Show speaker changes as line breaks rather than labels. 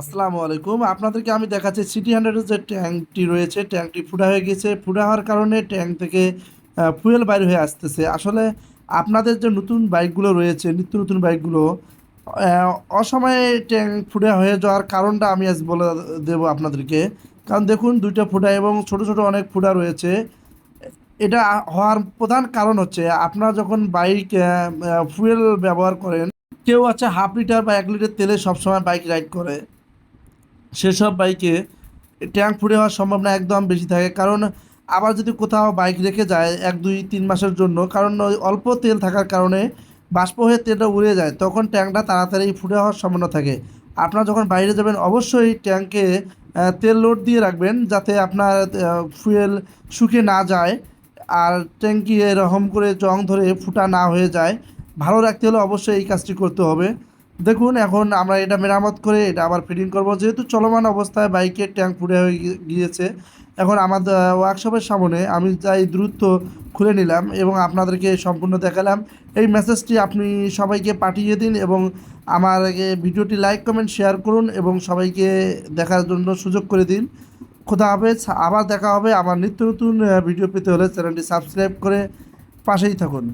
আসসালামু আলাইকুম। আপনাদেরকে আমি দেখাচ্ছি সিটি হান্ড্রেডের যে ট্যাঙ্কটি রয়েছে, ট্যাঙ্কটি ফুটা হয়ে গেছে ফুটা হওয়ার কারণে ট্যাঙ্ক থেকে ফুয়েল বাইর হয়ে আসতেছে। আসলে আপনাদের যে নতুন বাইকগুলো রয়েছে, নিত্য নতুন বাইকগুলো অসময়ে ট্যাঙ্ক ফুটা হয়ে যাওয়ার কারণটা আমি আজ বলে দেবো আপনাদেরকে। কারণ দেখুন, দুইটা ফুটা এবং ছোট ছোট অনেক ফুটা রয়েছে। এটা হওয়ার প্রধান কারণ হচ্ছে, আপনারা যখন বাইক ফুয়েল ব্যবহার করেন, কেউ আছে হাফ লিটার বা এক লিটার তেলে সবসময় বাইক রাইড করে। সেসব বাইকে ট্যাঙ্ক ফুটে হওয়ার সম্ভাবনা একদম বেশি থাকে। কারণ আবার যদি কোথাও বাইক রেখে যায় এক, দুই, তিন মাসের জন্য, কারণ অল্প তেল থাকার কারণে বাষ্প হয়ে তেলটা উড়ে যায়, তখন ট্যাঙ্কটা তাড়াতাড়ি ফুটে হওয়ার সম্ভাবনা থাকে। আপনারা যখন বাইরে যাবেন, অবশ্যই ট্যাঙ্কে তেল লোড দিয়ে রাখবেন যাতে আপনার ফুয়েল শুকিয়ে না যায় আর ট্যাঙ্কি এরকম করে জং ধরে ফুটা না হয়ে যায়। ভালো রাখতে হলে অবশ্যই এই কাজটি করতে হবে। দেখুন, এখন আমরা এটা মেরামত করে এটা আবার ফিটিং করব। যেহেতু চলমান অবস্থায় বাইকের ট্যাঙ্ক ফুটে হয়ে গিয়েছে, এখন আমাদের ওয়ার্কশপের সামনে আমি যাই দ্রুত খুলে নিলাম এবং আপনাদেরকে সম্পূর্ণ দেখালাম। এই মেসেজটি আপনি সবাইকে পাঠিয়ে দিন এবং আমার ভিডিওটি লাইক কমেন্ট শেয়ার করুন এবং সবাইকে দেখার জন্য সুযোগ করে দিন। খোদা হাফেজ, আবার দেখা হবে। আমার নিত্য নতুন ভিডিও পেতে হলে চ্যানেলটি সাবস্ক্রাইব করে পাশেই থাকুন।